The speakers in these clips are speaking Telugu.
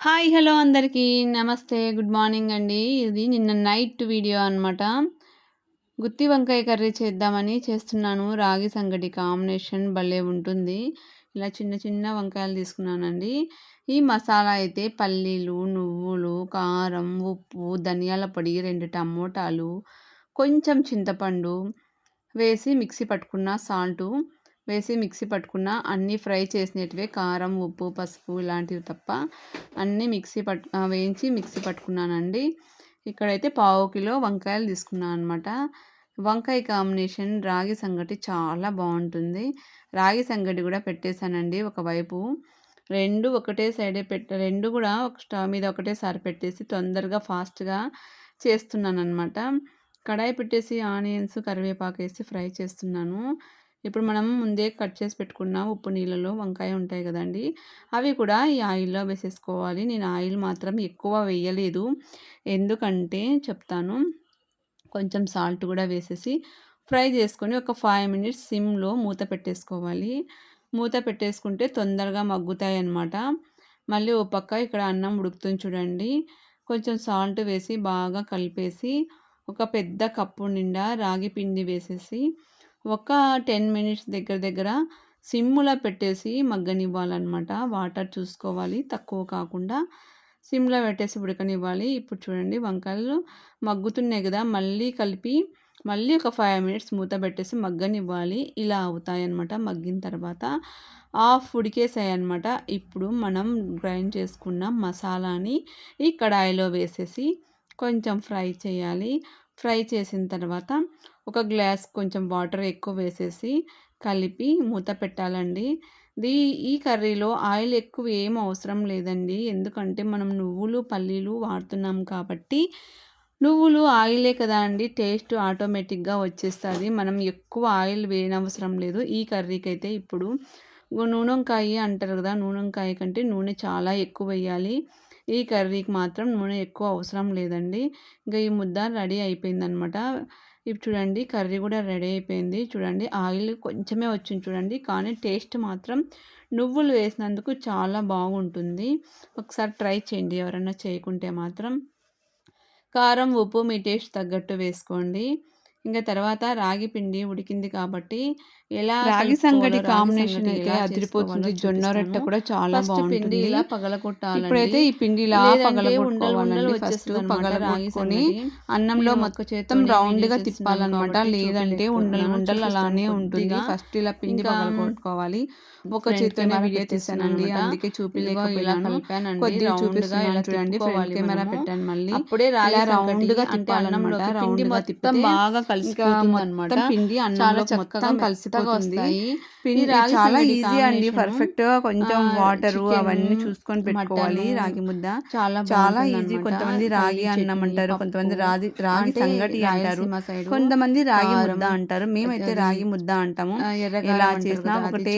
హాయ్ హలో అందరికీ. నమస్తే గుడ్ మార్నింగ్ అండి. ఇది నిన్న నైట్ వీడియో అనమాట గుత్తి వంకాయ కర్రీ చేద్దామని చేస్తున్నాను. రాగి సంగటి కాంబినేషన్ భలే ఉంటుంది. ఇలా చిన్న చిన్న వంకాయలు తీసుకున్నానండి. ఈ మసాలా అయితే పల్లీలు నువ్వులు కారం ఉప్పు ధనియాల పొడి రెండు టమోటాలు కొంచెం చింతపండు వేసి మిక్సీ పట్టుకున్న సాల్టు వేసి మిక్సీ పట్టుకున్న అన్నీ ఫ్రై చేసినటివే కారం ఉప్పు పసుపు ఇలాంటివి తప్ప అన్నీ మిక్సీ పట్టు వేయించి మిక్సీ పట్టుకున్నానండి. ఇక్కడైతే పావు కిలో వంకాయలు తీసుకున్నాను అనమాట వంకాయ కాంబినేషన్ రాగి సంగటి చాలా బాగుంటుంది. రాగి సంగటి కూడా పెట్టేశానండి ఒకవైపు. రెండు ఒకటే సైడే పెట్ట రెండు కూడా ఒక స్టవ్ మీద ఒకటేసారి పెట్టేసి తొందరగా ఫాస్ట్గా చేస్తున్నాను అనమాట కడాయి పెట్టేసి ఆనియన్స్ కరివేపాకు వేసి ఫ్రై చేస్తున్నాను. ఇప్పుడు మనం ముందే కట్ చేసి పెట్టుకున్న ఉప్పు నీళ్ళలో వంకాయ ఉంటాయి కదండి అవి కూడా ఈ ఆయిల్లో వేసేసుకోవాలి. నేను ఆయిల్ మాత్రం ఎక్కువ వేయలేదు. ఎందుకంటే చెప్తాను కొంచెం సాల్ట్ కూడా వేసేసి ఫ్రై చేసుకొని ఒక ఫైవ్ మినిట్స్ సిమ్లో మూత పెట్టేసుకోవాలి. మూత పెట్టేసుకుంటే తొందరగా మగ్గుతాయి అన్నమాట మళ్ళీ ఓ పక్క ఇక్కడ అన్నం ఉడుకుతుంది చూడండి. కొంచెం సాల్ట్ వేసి బాగా కలిపేసి ఒక పెద్ద కప్పు నిండా రాగి పిండి వేసేసి ఒక టెన్ మినిట్స్ దగ్గర దగ్గర సిమ్లో పెట్టేసి మగ్గనివ్వాలన్నమాట. వాటర్ చూసుకోవాలి. తక్కువ కాకుండా సిమ్లో పెట్టేసి ఉడకనివ్వాలి. ఇప్పుడు చూడండి వంకాయలు మగ్గుతున్నాయి కదా. మళ్ళీ కలిపి మళ్ళీ ఒక ఫైవ్ మినిట్స్ మూత పెట్టేసి మగ్గనివ్వాలి. ఇలా అవుతాయి అన్నమాట మగ్గిన తర్వాత ఆఫ్ ఉడికేసాయి అనమాట ఇప్పుడు మనం గ్రైండ్ చేసుకున్న మసాలాని ఈ కడాయిలో వేసేసి కొంచెం ఫ్రై చేయాలి. ఫ్రై చేసిన తర్వాత ఒక గ్లాస్ కొంచెం వాటర్ ఎక్కువ వేసేసి కలిపి మూత పెట్టాలండి. దీ ఈ కర్రీలో ఆయిల్ ఎక్కువ ఏం అవసరం లేదండి. ఎందుకంటే మనం నువ్వులు పల్లీలు వాడుతున్నాం కాబట్టి నువ్వులు ఆయిలే కదా అండి. టేస్ట్ ఆటోమేటిక్గా వచ్చేస్తుంది. మనం ఎక్కువ ఆయిల్ వేయనవసరం లేదు. ఈ కర్రీకి అయితే ఇప్పుడు నూనెంకాయ అంటారు కదా నూనెంకాయ కంటే నూనె చాలా ఎక్కువ వేయాలి. ఈ కర్రీకి మాత్రం నూనె ఎక్కువ అవసరం లేదండి. ఇంకా ఈ ముద్ద రెడీ అయిపోయిందనమాట. ఇప్పుడు చూడండి కర్రీ కూడా రెడీ అయిపోయింది. చూడండి ఆయిల్ కొంచెమే వచ్చింది చూడండి. కానీ టేస్ట్ మాత్రం నువ్వులు వేసినందుకు చాలా బాగుంటుంది. ఒకసారి ట్రై చేయండి ఎవరైనా చేయకుంటే మాత్రం. కారం ఉప్పు మీ టేస్ట్ తగ్గట్టు వేసుకోండి. ఇంకా తర్వాత రాగి పిండి ఉడికింది కాబట్టి ఎలా రాగి సంగటి కాంబినేషన్ అయితే అదిరిపోతుంది జొన్న రొట్టె కూడా చాలా బాగుంటుంది. ఇలా పగలగొట్టాలి ఇప్పుడైతే ఈ పిండి ఇలా పగలగొట్టుకోవాలండి ఫస్ట్ పగలగొట్టుకొని అన్నంలో మొత్తం రౌండ్గా తిప్పాలన్నమాట. లేదంటే ఉండలు ఉండలు అలానే ఉంటుంది. ఫస్ట్ ఇలా పిండి పగలగొట్టుకోవాలి. ఒక చేతితోనే వీడియో తీసానండి అందుకే చూపిలేకపోయాను కొద్దిగా చూపిస్తున్నాను చూడండి. ఫ్రంట్ కెమెరా పెట్టాను మళ్ళీ. అప్పుడే ఇలా రౌండ్గా తిప్పాలన్నమాట. రౌండ్గా బాగా కలిసిపోతుంది అనమాట పిండి అన్నంలో మొత్తం కలిసిపోతుంది. పిండి చాలా ఈజీ అండి. పర్ఫెక్ట్గా కొంచెం వాటర్ అవన్నీ చూసుకొని పెట్టుకోవాలి. రాగి ముద్ద చాలా చాలా ఈజీ కొంతమంది రాగి అన్నం అంటారు కొంతమంది రాగి రాగి సంగటి అంటారు. కొంతమంది రాగి ముద్ద అంటారు. మేమైతే రాగి ముద్ద అంటాము. ఎలా చేసినా ఒకటే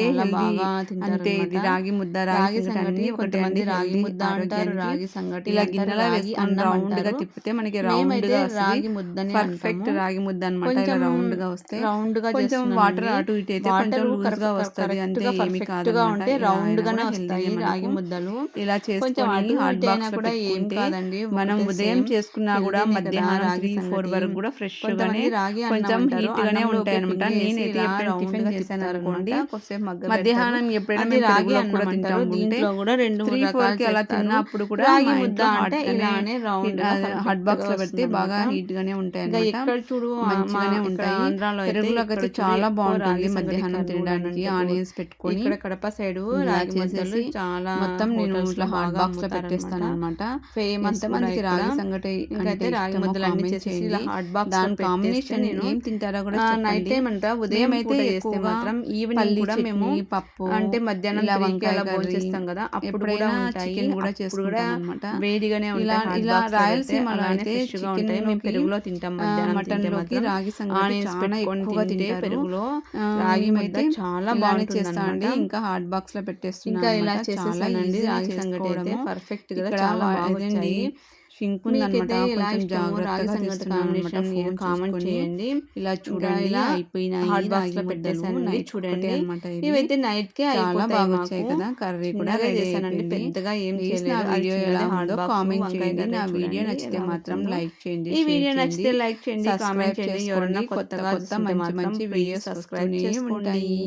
అంతే ఇది. రాగి ముద్ద రాగి సంగటి ఒకటే మంది రాగి ముద్ద అంటారు రాగి సంగటి ఇలా గిన్నెలో వేసుకొని రౌండ్గా తిప్పితే మనకి రౌండ్గా రాగి ముద్ద పర్ఫెక్ట్ రాగి ముద్ద అనమాట ఇలా రౌండ్గా వస్తే. రౌండ్గా కొంచెం వాటర్ అటు ఇటు అయితే కొంచెం లూజ్గా వస్తుంది అంతే ఏమి కాదు ఉంటే రౌండ్ గానే వస్తాయి రాగి ముద్దలు. ఇలా చేసుకొని హాట్ బాక్స్ కూడా ఏం కాదండి. మనం ఉదయం చేసుకున్నా కూడా మధ్యాహ్నం త్రీ ఫోర్ వరకు కూడా ఫ్రెష్ గానే కొంచెం హీట్ గానే ఉంటాయి అనమాట నేనైతే టిఫిన్ చేశాను అనుకోండి మధ్యాహ్నం ఎప్పుడైనా రాగి కూడా తింటాం దీంట్లో కూడా రెండు త్రీ ఫోర్కి అలా తిన్నప్పుడు కూడా రాగి ముద్ద అంటే ఇలానే రౌండ్ హాట్ బాక్స్లో పెడితే బాగా హీట్ గానే ఉంటాయి ఎక్కడ చూడు మంచిగానే ఉంటాయి. పెరుగులోకి అయితే చాలా బాగుంటుంది. మధ్యాహ్నం తినడానికి ఆనియన్స్ పెట్టుకొని ఇక్కడ కడప సైడ్ రాగి ముద్దలు చాలా మొత్తం నేను ఇట్లా హాట్ బాక్స్లో పెట్టేస్తాను అనమాట ఫేమస్ మందికి రాగి సంగటి అయితే రాగి ముద్దలు అన్ని చేసి ఇలా హాట్ బాక్స్ దాని కాంబినేషన్ ఏం తింటారో కూడా నైట్ టైం అంట ఉదయం అయితే చేస్తే మాత్రం ఈవినింగ్ కూడా మేము పప్పు అంటే మధ్యాహ్నం ఇలా వంకాయ వంకాయ చేస్తాం కదా అప్పుడు కూడా చికెన్ కూడా చేసుకుంటాం అన్నమాట వేడిగానే ఇలా ఉంటాయి ఇలా రాయలసీమలో అయితే చికెన్ మేము పెరుగులో తింటాం మధ్యాహ్నం మటన్లోకి రాగి సంగటి. పెరుగులో రాగి మేమైతే చాలా చేస్తామండి అన్నమాట. ఇంకా హాట్ బాక్స్లో పెట్టేస్తున్నాను ఇంకా ఇలా చేసేసానండి రాగి సంగటి అయితే. పర్ఫెక్ట్గా చాలా బాగా వచ్చాయి షింక్ ఉందన్నమాట కొంచెం జాగ్రత్తగా తీస్తున్నాను కామెంట్. చేయండి. ఇలా చూడండి ఇలా అయిపోయినాయి హాట్ బాక్స్లో పెట్టేసానండి చూడండి. అనమాట ఇవైతే నైట్ కే చాలా బాగా వచ్చాయి కదా. కర్రీ కూడా చేశానండి పెద్దగా ఏం చేయలేదు. వీడియో ఎలా ఉందో కామెంట్ చేయండి. నా వీడియో నచ్చితే మాత్రం. లైక్ చేయండి ఈ వీడియో నచ్చితే లైక్ చేయండి కామెంట్ చేయండి. ఎవరైనా. కొత్త కొత్తగా కొత్త మంచి మంచి వీడియోస్ సబ్స్క్రైబ్ చేసుకోండి ఉంటాయి.